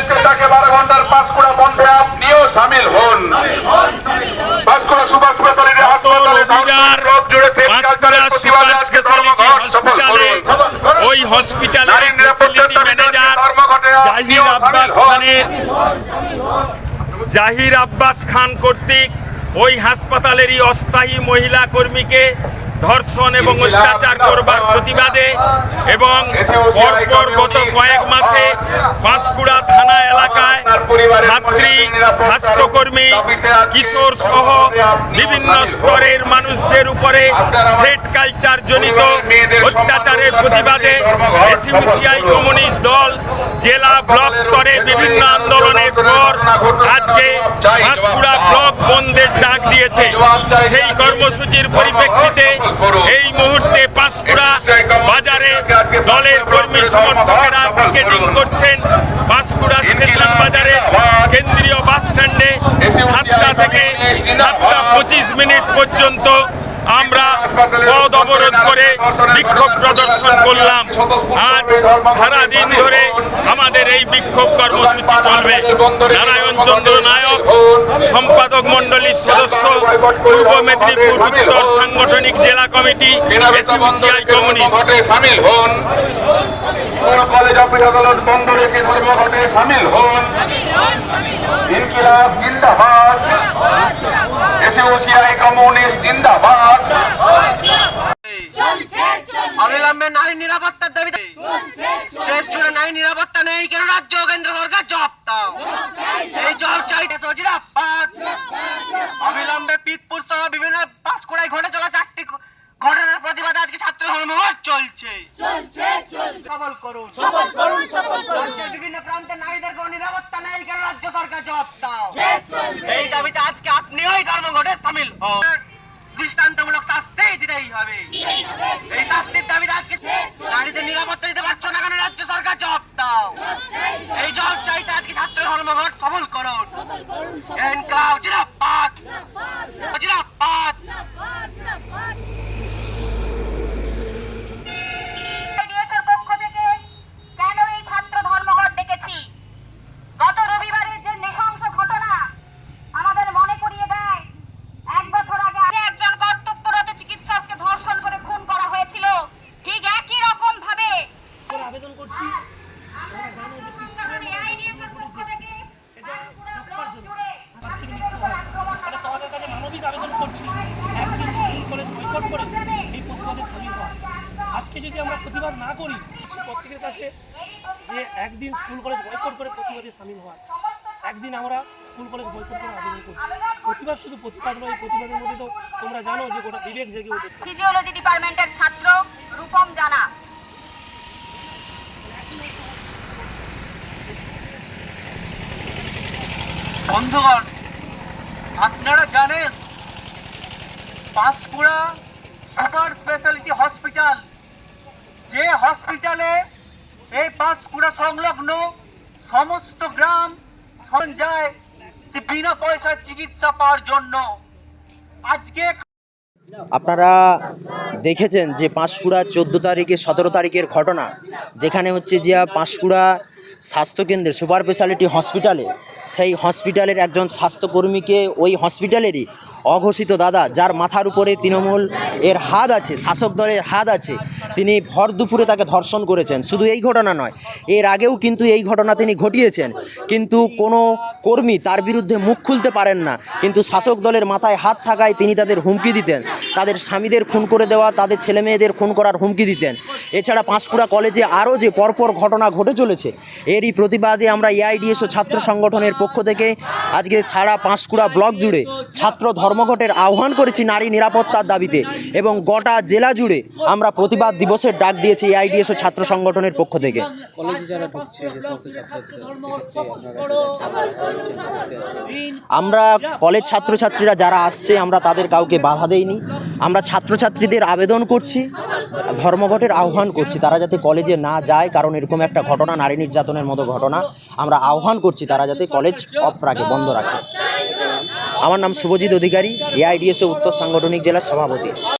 বারো ঘণ্টার পাঁচকুড়া বন্ধে আপনিও সামিল হন পাঁচকুড়া সুপার স্পেশালিটি হাসপাতালে। ওই হসপিটালের ম্যানেজার জাহির আপনিও আব্বাস খানের জাহির আব্বাস খান কর্তৃক ওই হাসপাতালেরই অস্থায়ী মহিলা কর্মীকে ধর্ষণ এবং অত্যাচার করবার প্রতিবাদে এবং পরপর গত কয়েক মাসে পাঁশকুড়া থানা এলাকায় ছাত্রী, স্বাস্থ্যকর্মী, কিশোর সহ বিভিন্ন স্তরের মানুষদের উপরে থ্রেট কালচার জনিত অত্যাচারের প্রতিবাদে এসইউসিআই কমিউনিস্ট দল, জেলা ব্লক স্তরে বিভিন্ন আন্দোলনের পর আজকে পাঁশকুড়া ব্লক বন্ধের ডাক দিয়েছে। সেই কর্মসূচির পরিপ্রেক্ষিতে এই মুহূর্তে পাঁশকুড়া বাজারে দলের কর্মী সমর্থকেরা পিকেটিং করছেন। পাঁশকুড়া স্টেশন বাজারে কেন্দ্রীয় বাস স্ট্যান্ডে সাতটা থেকে সাতটা পঁচিশ মিনিট পর্যন্ত আমরা পদ অবরোধ করে বিক্ষোভ প্রদর্শন করলাম। আজ সারাদিন ধরে বিক্ষোভ কর্মসূচি চলবে। নারায়ণ চন্দ্র নায়ক সম্পাদক মণ্ডলীর সদস্য পূর্ব মেদিনীপুর উত্তর সাংগঠনিক জেলা কমিটি এসইউসিআই কমিউনিস্ট। সামিল হন। কলেজ অফিস আদালত বন্ধ রেখে ধর্মঘটে সামিল হন? ইনকিলাব জিন্দাবাদ। কমিউনিস্ট অবিলম্বে নারী নিরাপত্তার দাবিতে। চলছে নাই নিরাপত্তা নেই কেন রাজ্য কেন্দ্র সরকার জব দাও। এই জবাব চাইতে সজিদাবাদ অবিলম্বে পিতপুর সহ বিভিন্ন পাঁশকুড়ায় ঘটে চলা চারটি ঘটনার প্রতিবাদে আজকে ছাত্র ধর্মঘট চলছে। চলছে চলবে করুন। and cloud. আজকে যদি আমরা প্রতিবাদ না করি প্রত্যেকের কাছে যে একদিন স্কুল কলেজ বয়কট করে প্রতিবাদে সামিল হওয়া একদিন আমরা স্কুল কলেজ বয়কট করে আবেদন করছি। প্রতিবাদ শুধু প্রতিবাদ নয় প্রতিবাদের মধ্যে তো তোমরা জানো যে গোটা বিবেক জেগে ওঠে ফিজিওলজি ডিপার্টমেন্টের ছাত্র রূপম জানা। বন্ধুগণ আপনারা জানেন পাঁশকুড়া সুপার স্পেশালিটি হসপিটাল যে হসপিটালে এই পাঁশকুড়া সংলগ্ন সমস্ত গ্রাম যায় যে বিনা পয়সার চিকিৎসা পাওয়ার জন্য আজকে আপনারা দেখেছেন যে পাঁশকুড়া চোদ্দ তারিখে, সতেরো তারিখের ঘটনা, যেখানে হচ্ছে যে পাঁশকুড়া স্বাস্থ্যকেন্দ্রে সুপার স্পেশালিটি হসপিটালে, সেই হসপিটালের একজন স্বাস্থ্যকর্মীকে ওই হসপিটালেরই অঘোষিত দাদা, যার মাথার উপরে তৃণমূল এর হাত আছে, শাসক দলের হাত আছে তিনি ভর দুপুরে তাকে ধর্ষণ করেছেন। শুধু এই ঘটনা নয়, এর আগেও কিন্তু এই ঘটনা তিনি ঘটিয়েছেন। কিন্তু কোনো কর্মী তার বিরুদ্ধে মুখ খুলতে পারেন না। কিন্তু শাসক দলের মাথায় হাত থাকায় তিনি তাদের হুমকি দিতেন। তাদের স্বামীদের খুন করে দেওয়া, তাদের ছেলে মেয়েদের খুন করার হুমকি দিতেন। এছাড়া পাঁশকুড়া কলেজে আরও যে পরপর ঘটনা ঘটে চলেছে এরই প্রতিবাদে আমরা এআইডিএস ও ছাত্র সংগঠনের পক্ষ থেকে আজকে সারা পাঁশকুড়া ব্লক জুড়ে ছাত্র ধর্মঘটের আহ্বান করেছি নারী নিরাপত্তার দাবিতে এবং গোটা জেলা জুড়ে আমরা প্রতিবাদ দিবসের ডাক দিয়েছি এআইডিএস ও ছাত্র সংগঠনের পক্ষ থেকে। আমরা কলেজ ছাত্রছাত্রীরা যারা আসছে আমরা তাদের কাউকে বাধা দেইনি। আমরা ছাত্রছাত্রীদের আবেদন করছি ধর্মঘটের আহ্বান করছি, তারা যাতে কলেজে না যায়, কারণ এরকম একটা ঘটনা, নারী নির্যাতনের মতো ঘটনা, আমরা আহ্বান করছি, তারা যাতে কলেজ অফ রাখে, বন্ধ রাখে। আমার নাম শুভজিৎ অধিকারী এআইডিএসও উত্তর সাংগঠনিক জেলার সভাপতি।